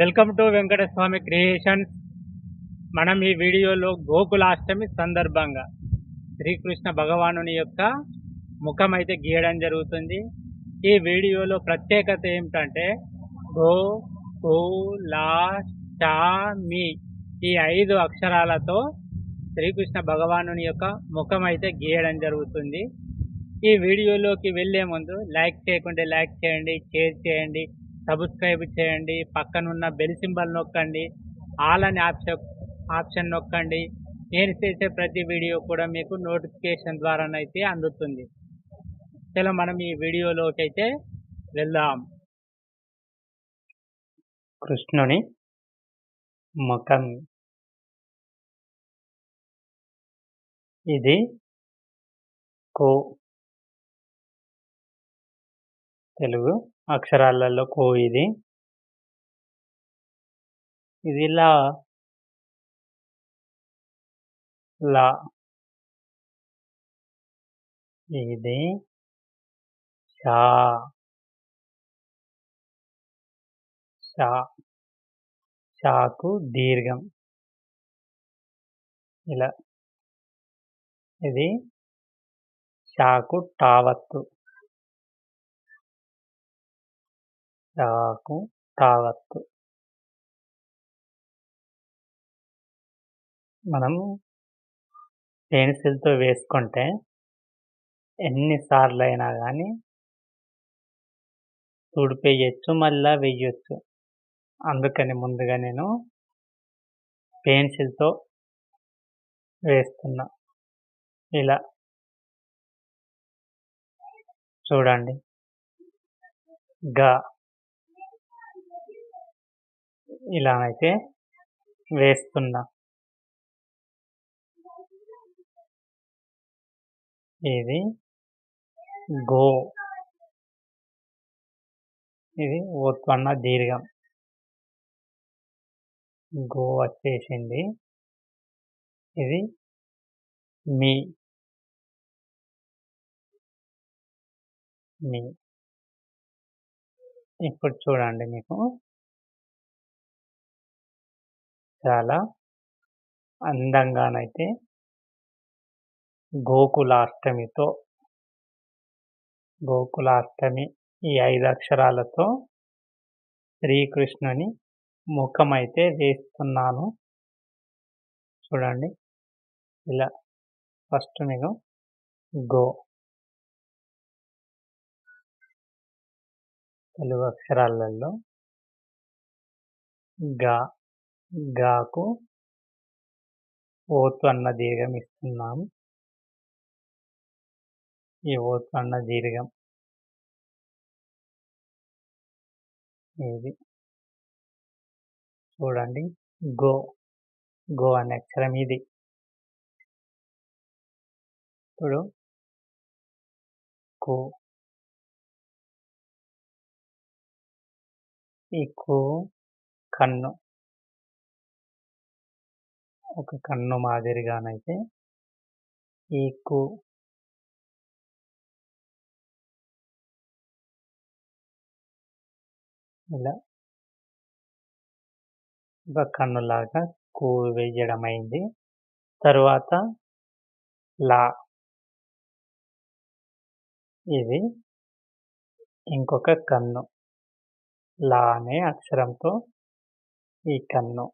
Welcome to Venkataswamy creations. మనం ఈ వీడియోలో గోకులాష్టమి సందర్భంగా శ్రీకృష్ణ భగవానుని యొక్క ముఖం అయితే గీయడం జరుగుతుంది. ఈ వీడియోలో ప్రత్యేకత ఏమిటంటే గో కులాష్టమి ఈ ఐదు అక్షరాలతో శ్రీకృష్ణ భగవానుని యొక్క ముఖం అయితే గీయడం జరుగుతుంది. ఈ వీడియోలోకి వెళ్ళే ముందు లైక్ చేయకుంటే లైక్ చేయండి షేర్ చేయండి. సబ్స్క్రైబ్ చేయండి పక్కనున్న బెల్ సింబల్ నొక్కండి ఆల్ అని ఆప్షన్ ఆప్షన్ నొక్కండి. నేను చేసే ప్రతి వీడియో కూడా మీకు నోటిఫికేషన్ ద్వారానైతే అందుతుంది. చలో మనం ఈ వీడియోలోకి అయితే వెళ్దాం. కృష్ణుని ముఖం. ఇది కో. తెలుగు. అక్షరాలలో కో ఇది. ఇది లా. లా. ఇది. షా. షా. షాకు దీర్ఘం. ఇలా. ఇది. షాకు టావత్తు. నాకు తావత్తు మనం పెన్సిల్తో వేసుకుంటే ఎన్నిసార్లు అయినా కానీ తుడిపేయచ్చు మళ్ళా వేయచ్చు. అందుకని ముందుగా నేను పెన్సిల్తో వేస్తున్నా. ఇలా. చూడండి. గా. ఇలా అయితే వేస్తున్నా. ఇది గో. ఇది ఉత్పన్న దీర్ఘం. గో వచ్చేసింది. ఇది మీ. మీ. ఇప్పుడు చూడండి మీకు. చాలా అందంగానైతే గోకులాష్టమితో గోకులాష్టమి ఈ ఐదు అక్షరాలతో శ్రీకృష్ణుని ముఖం అయితే వేస్తున్నాను. చూడండి. ఇలా ఫస్ట్ మీకు గో. తెలుగు అక్షరాలలో గా. గాకు ఓతు అన్న దీర్ఘం ఇస్తున్నాము. ఈ ఓతు అన్న దీర్ఘం ఇది చూడండి. గో. గో అనే అక్షరం ఇది. ఇప్పుడు కు. ఈ కు కన్ను. ఒక కన్ను మాదిరిగానైతే ఈ ఇలా ఒక కన్నులాగా కూ వేయడం అయింది తరువాత లా ఇది ఇంకొక కన్ను. లా అనే అక్షరంతో ఈ కన్ను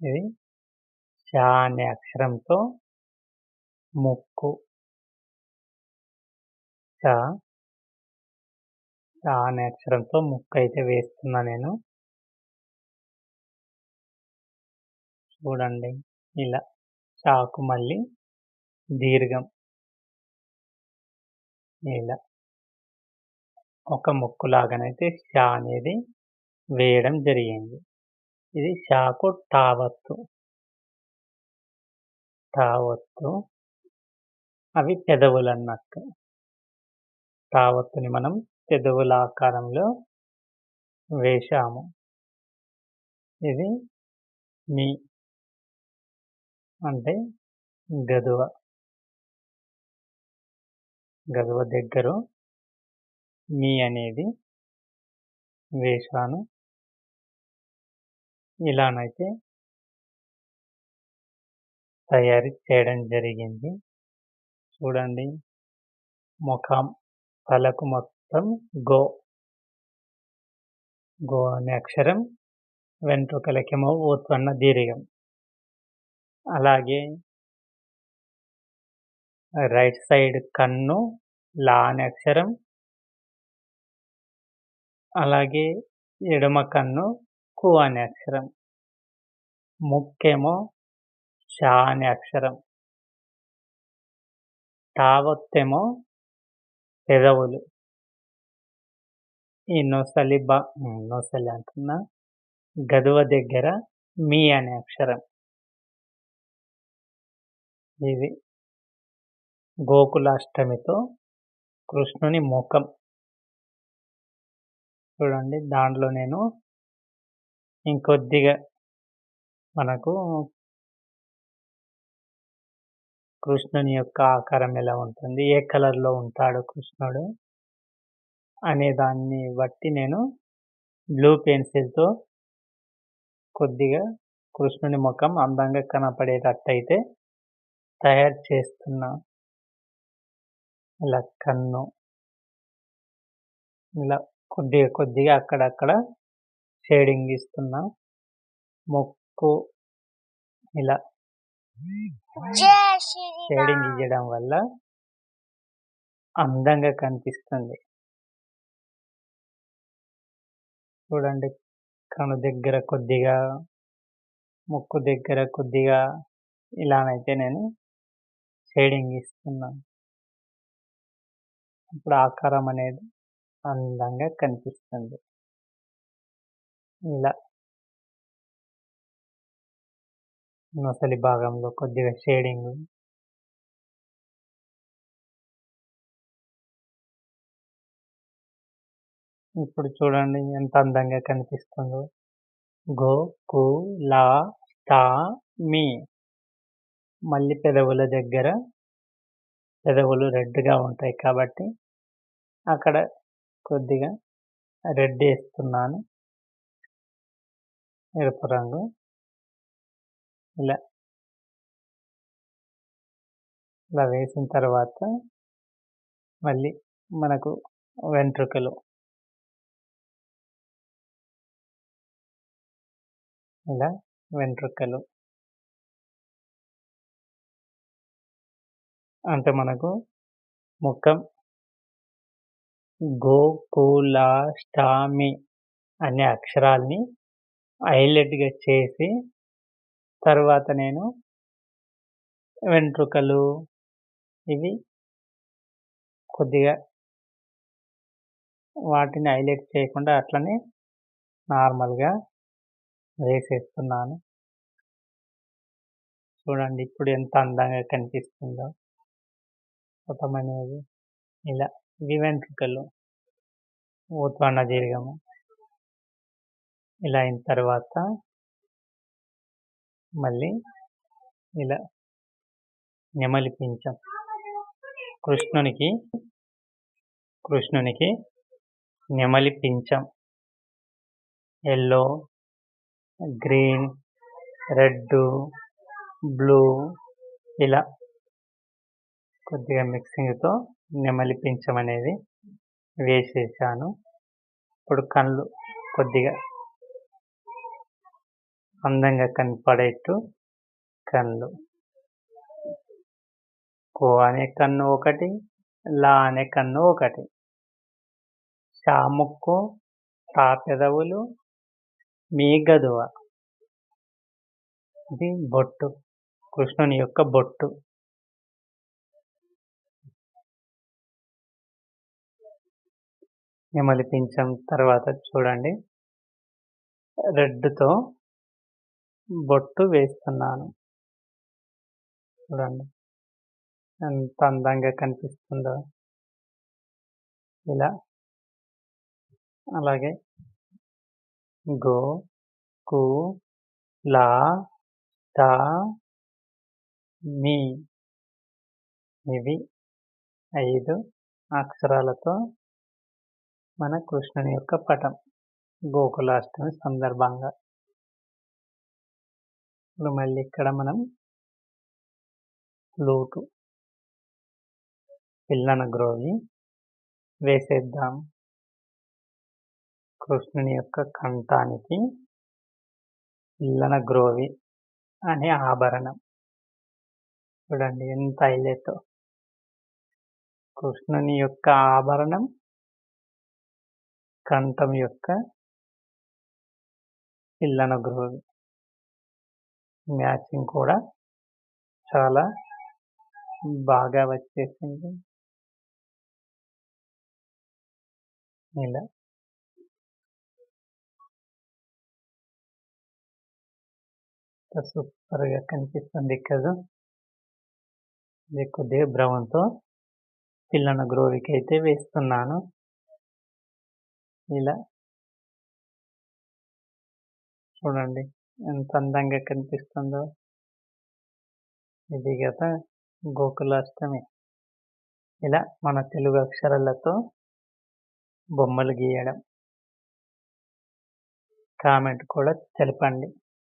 ఇది షా అనే అక్షరంతో ముక్కు. షా చా అనే అక్షరంతో ముక్కు అయితే వేస్తున్నా నేను. చూడండి ఇలా చాకు మళ్ళీ దీర్ఘం. ఇలా ఒక ముక్కు లాగానైతే షా అనేది వేయడం జరిగింది. ఇది షాకు టావత్తు టావత్తు అవి పెదవులు అన్నట్టు టావత్తుని మనం పెదవుల ఆకారంలో వేశాము. ఇది మీ అంటే గదువ. గదువ దగ్గర మీ అనేది వేశాను. ఇలానైతే తయారు చేయడం జరిగింది. చూడండి. ముఖం తలకు మొత్తం గో. గో అనే అక్షరం వెంట్రుకలకేమో ఉత్పన్న దీర్ఘం. అలాగే రైట్ సైడ్ కన్ను లా అనే అక్షరం. అలాగే ఎడమ కన్ను కు అనే అక్షరం. ముక్కేమో షా అనే అక్షరం. తావత్తేమో పెదవులు. ఈ నొసలి బా నొసలి అంటున్నా. గదువ దగ్గర మీ అనే అక్షరం. ఇది గోకులాష్టమితో కృష్ణుని ముఖం. చూడండి దాంట్లో నేను ఇంకొద్దిగా మనకు కృష్ణుని యొక్క ఆకారం ఎలా ఉంటుంది ఏ కలర్లో ఉంటాడు కృష్ణుడు అనే దాన్ని బట్టి నేను బ్లూ పెన్సిల్తో కొద్దిగా కృష్ణుని ముఖం అందంగా కనపడేటట్టయితే తయారు చేస్తున్నా. ఇలా కన్ను ఇలా కొద్దిగా కొద్దిగా అక్కడక్కడ షేడింగ్ ఇస్తున్నా ముక్కు ఇలా షేడింగ్ ఇవ్వడం వల్ల అందంగా కనిపిస్తుంది. చూడండి కను దగ్గర కొద్దిగా ముక్కు దగ్గర కొద్దిగా ఇలానైతే నేను షేడింగ్ ఇస్తున్నాను ఇప్పుడు ఆకారం అనేది అందంగా కనిపిస్తుంది. ఇలా. నొసలి భాగంలో కొద్దిగా షేడింగ్. ఇప్పుడు చూడండి ఎంత అందంగా కనిపిస్తుందో. గో కు లా టా మీ. మళ్ళీ పెదవుల దగ్గర పెదవులు రెడ్గా ఉంటాయి కాబట్టి అక్కడ కొద్దిగా రెడ్ వేస్తున్నాను. ఎరుపు రంగు ఇలా. ఇలా వేసిన తర్వాత మళ్ళీ మనకు వెంట్రుకలు. ఇలా వెంట్రుకలు. అంటే మనకు ముఖం గోకులాష్టామి అనే అక్షరాల్ని హైలైట్గా చేసి తర్వాత నేను వెంట్రుకలు ఇవి కొద్దిగా వాటిని హైలైట్ చేయకుండా అట్లనే నార్మల్గా వేసేస్తున్నాను. చూడండి ఇప్పుడు ఎంత అందంగా కనిపిస్తుందో. ముఖం అనేది ఇలా ఇవి వెంట్రుకలు. ఊత్వన్న దీర్ఘము. ఇలా అయిన తర్వాత మళ్ళీ ఇలా నెమలి పించం. కృష్ణునికి కృష్ణునికి నెమలి పించం. ఎల్లో గ్రీన్ రెడ్ బ్లూ ఇలా కొద్దిగా మిక్సింగ్తో నెమలి పించం అనేది వేసేసాను. ఇప్పుడు కళ్ళు కొద్దిగా అందంగా కనపడేట్టు కళ్ళు. కో అనే కన్ను ఒకటి లా అనే కన్ను ఒకటి. షా ముక్కు పెదవులు మీ గదువ. ఇది బొట్టు కృష్ణుని యొక్క బొట్టు. నెమలి పింఛం తర్వాత చూడండి. రెడ్తో బొట్టు వేస్తున్నాను. చూడండి. ఎంత అందంగా కనిపిస్తుందో. ఇలా. అలాగే. గో కు లా టా మీ. ఇవి ఐదు అక్షరాలతో మన కృష్ణుని యొక్క పటం. గోకులాష్టమి సందర్భంగా. ఇప్పుడు మళ్ళీ ఇక్కడ మనం లోటు పిల్లన గ్రోవి వేసేద్దాం. కృష్ణుని యొక్క కంఠానికి పిల్లన గ్రోవి అనే ఆభరణం. చూడండి ఎంత ఐలేతో కృష్ణుని యొక్క ఆభరణం కంఠం యొక్క పిల్లన గ్రోవి మ్యాచింగ్ కూడా చాలా బాగా వచ్చేసింది. ఇలా. సూపర్గా కనిపిస్తుంది కదా ఇది కొద్దిగా బ్రౌన్తో పిల్లన గ్రోవికి అయితే వేస్తున్నాను. ఇలా. చూడండి. ఎంత అందంగా కనిపిస్తుందో. ఇది గత గోకులాష్టమి. ఇలా మన తెలుగు అక్షరాలతో బొమ్మలు గీయడం. కామెంట్ కూడా తెలపండి.